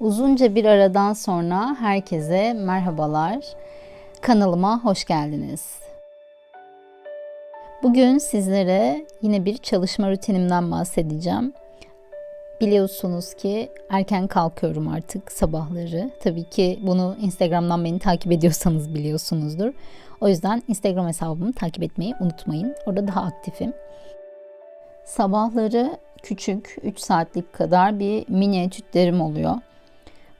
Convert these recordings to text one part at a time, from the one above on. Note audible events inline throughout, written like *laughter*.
Uzunca bir aradan sonra herkese merhabalar. Kanalıma hoş geldiniz. Bugün sizlere yine bir çalışma rutinimden bahsedeceğim. Biliyorsunuz ki erken kalkıyorum artık sabahları. Tabii ki bunu Instagram'dan beni takip ediyorsanız biliyorsunuzdur. O yüzden Instagram hesabımı takip etmeyi unutmayın. Orada daha aktifim. Sabahları küçük 3 saatlik kadar bir mini etütlerim oluyor.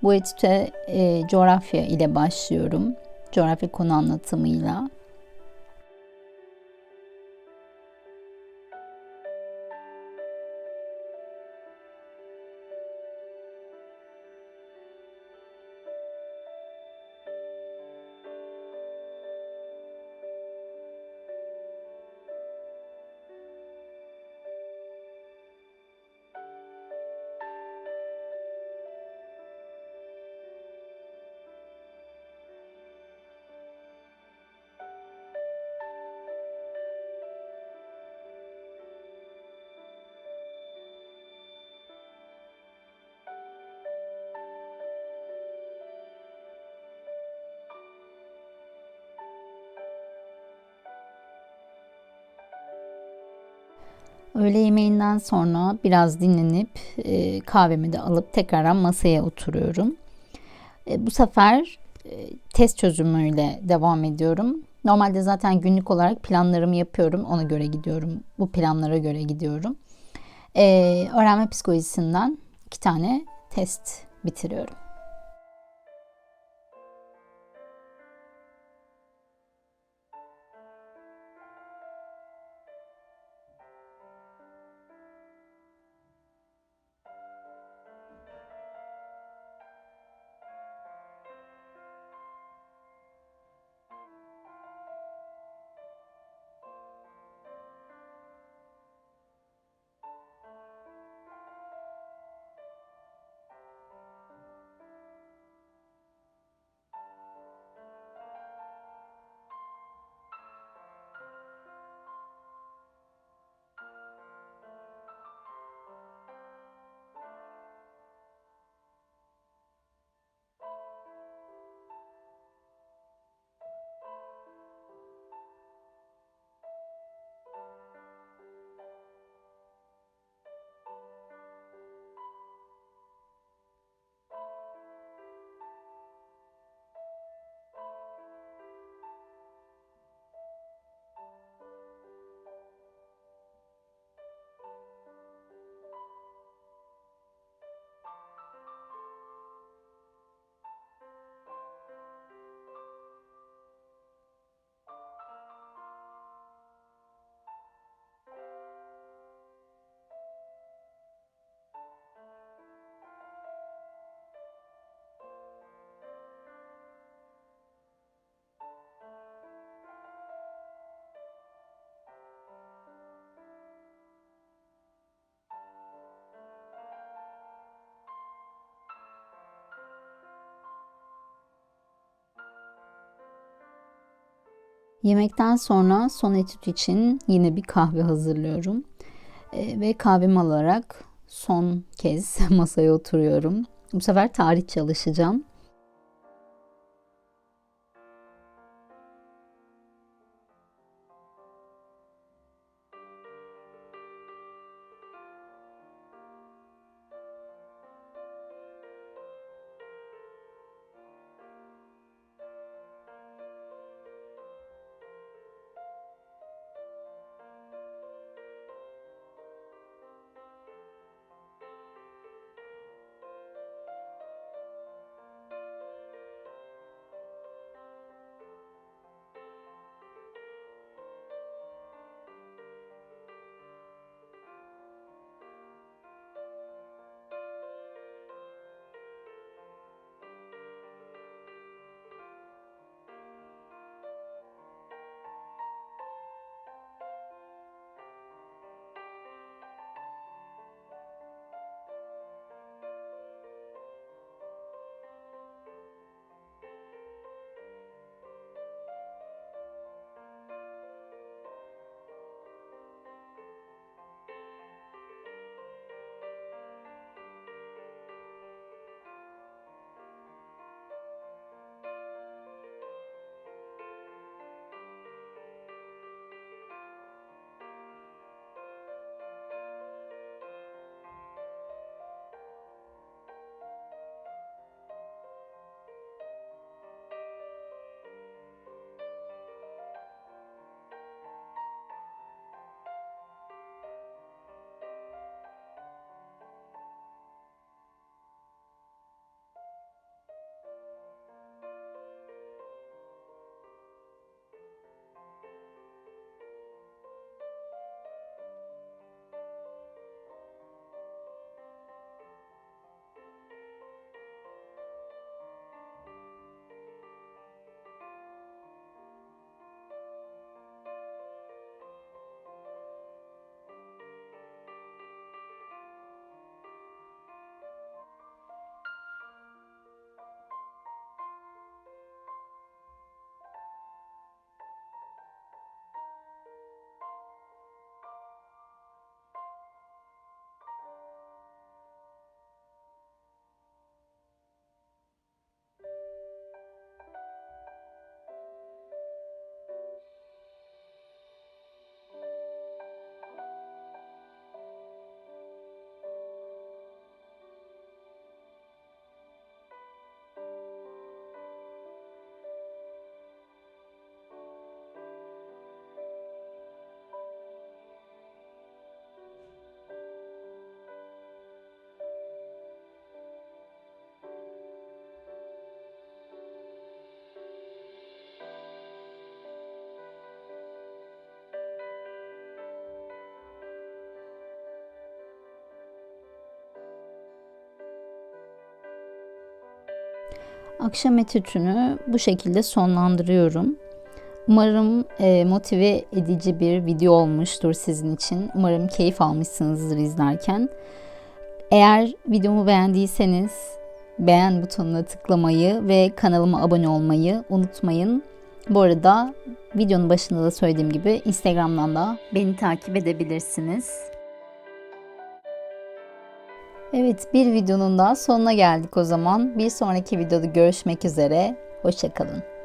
Bu etüte e, coğrafya ile başlıyorum. Coğrafya konu anlatımıyla. Öğle yemeğinden sonra biraz dinlenip e, kahvemi de alıp tekrardan masaya oturuyorum. E, bu sefer e, test çözümüyle devam ediyorum. Normalde zaten günlük olarak planlarımı yapıyorum. Ona göre gidiyorum. Bu planlara göre gidiyorum. E, öğrenme psikolojisinden iki tane test bitiriyorum. Yemekten sonra son etüt için yine bir kahve hazırlıyorum. E, ve kahvemi alarak son kez *laughs* masaya oturuyorum. Bu sefer tarih çalışacağım. Akşam etütünü bu şekilde sonlandırıyorum. Umarım e, motive edici bir video olmuştur sizin için. Umarım keyif almışsınızdır izlerken. Eğer videomu beğendiyseniz beğen butonuna tıklamayı ve kanalıma abone olmayı unutmayın. Bu arada videonun başında da söylediğim gibi Instagram'dan da beni takip edebilirsiniz. Evet bir videonun daha sonuna geldik o zaman. Bir sonraki videoda görüşmek üzere. Hoşçakalın.